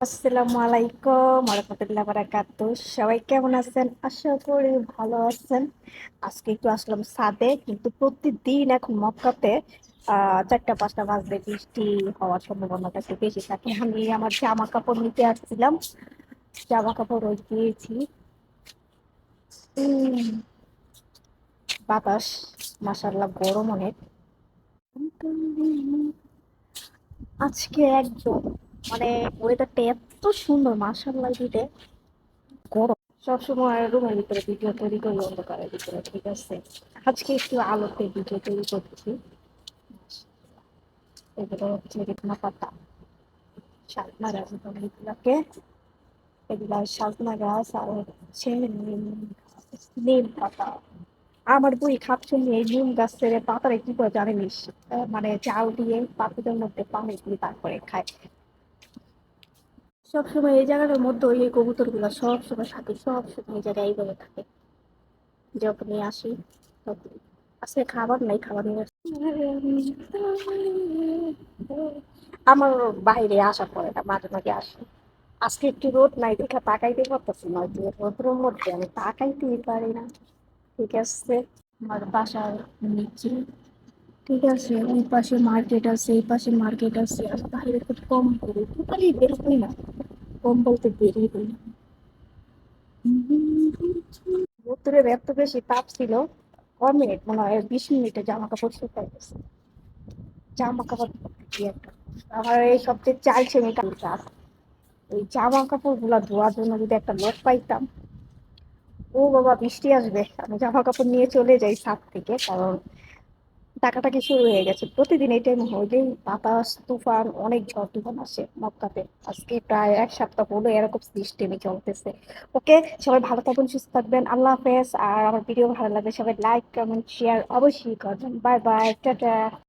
আসসালামু আলাইকুম রহমতুল্লাহ বারাকাতু সবাই কেমন আছেন? আশা করি ভালো আছেন। আজকে একটু আসলাম সাদে কিন্তু প্রতিদিন এখন মক্কাতে চারটা পাঁচটা বাজলে বৃষ্টি হওয়ার সম্ভাবনাটা একটু বেশি থাকে। আমি আমার জামা কাপড় নিতে আসছিলাম। জামা কাপড় ওই দিয়েছি। বাতাস মাসাল্লাহ গরম অনেক। আজকে একদম মানে ওয়েদারটা এত সুন্দর মার্শাল্লাহ দিতে। গরম। সবসময় রুমের ভিতরে ভিডিও তৈরি করি অন্ধকারের ভিতরে, ঠিক আছে? আজকে একটু আলোতে ভিডিও তৈরি করছি এগুলো হচ্ছে রেখনা পাতা গাছ এগুলাকে। এগুলা সাজনা গাছ আর হচ্ছে নিম পাতা। আমার বই এই নিম গাছের পাতাটা কি করে জানিস মানে চাল দিয়ে পাতাদের মধ্যে পানি দিয়ে তারপরে খায়। সবসময় এই জায়গাটার মধ্যে ওই কবুতরগুলা সবসময় থাকে সবসময় এই জায়গায় এইভাবে থাকে। যখনই আসি, তখন আজকে খাবার, নাই খাবার নিয়ে। আমার বাইরে আসা পরে না, মাঝে মাঝে আসে। আজকে একটু রোদ নাই দেখে, তাকাইতে পারতেছি না যে রোদ্রের মধ্যে আমি তাকাইতেই পারি না। ঠিক আছে? আমার বাসার নিচে। ঠিক আছে, ওই পাশে মার্কেট আছে, এই পাশে মার্কেট আছে, আর বাইরে খুব কম করে টোটালি না। কম বলতে বেরই হই রোদ্দুরের এত বেশি তাপ ছিল। কয় মিনিট? মনে হয় বিশ মিনিটে জামা কাপড় শুকাই গেছে। জামা কাপড় কি একটা। আমার এই সবচেয়ে চাইছে আমি কাজ ওই জামা কাপড়গুলা ধোয়ার জন্য যদি একটা লোক পাইতাম, ও বাবা বৃষ্টি আসবে। আমি জামা কাপড় নিয়ে চলে যাই ছাদ থেকে, কারণ টাকাটাকি শুরু হয়ে গেছে। প্রতিদিন এই টাইম হইলেই বাতাস, তুফান, অনেক ঝড় তুফান আসে মক্কাতে। আজকে প্রায় এক সপ্তাহ হলো এরকম সিস্টেমে চলতেছে। ওকে, সবাই ভালো থাকবেন, সুস্থ থাকবেন। আল্লাহ হাফেজ। আর আমার ভিডিও ভালো লাগলে সবাই লাইক কমেন্ট শেয়ার অবশ্যই করবেন। Bye bye tata.